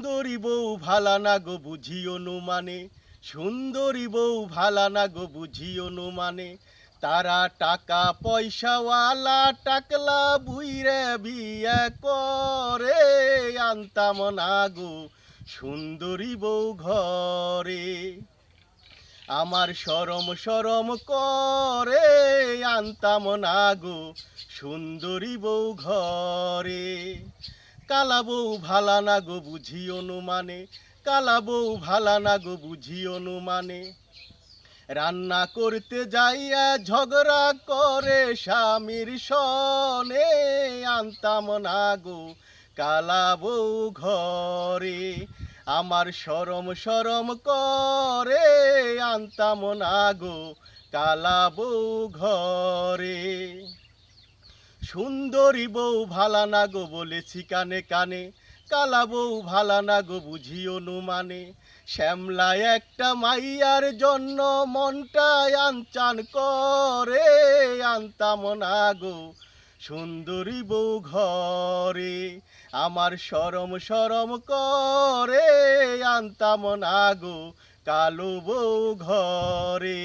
সুন্দরী বউ ভালা না গো বুঝিও মানে সুন্দরী বউ ভালা না গো বুঝিও মানে তারা টাকা পয়সাওয়ালা টাকলা বুইরে বিয়ে করে, আনতাম না গো সুন্দরী বউ ঘরে। আমার সরম সরম করে, আনতাম না গো সুন্দরী বউ ঘরে। কালা বউ ভালা না গো বুঝি অনুমানে কালা বউ ভালা না গো বুঝি অনুমানে। রান্না করতে যাইয়া ঝগড়া করে স্বামীর সনে আনতাম না গো কালা বউ ঘরে। আমার সরম সরম করে আনতাম না গো কালা বউ ঘরে। সুন্দরী বউ ভালা না গো বলেছি কানে কানে, কালা বউ ভালা না গো বুঝি অনুমানে। শ্যামলা একটা মাইয়ার জন্য মনটা আনচান করে, আনতাম না গো সুন্দরী বউ ঘরে। আমার সরম সরম করে, আনতাম না গো কালো বউ ঘরে।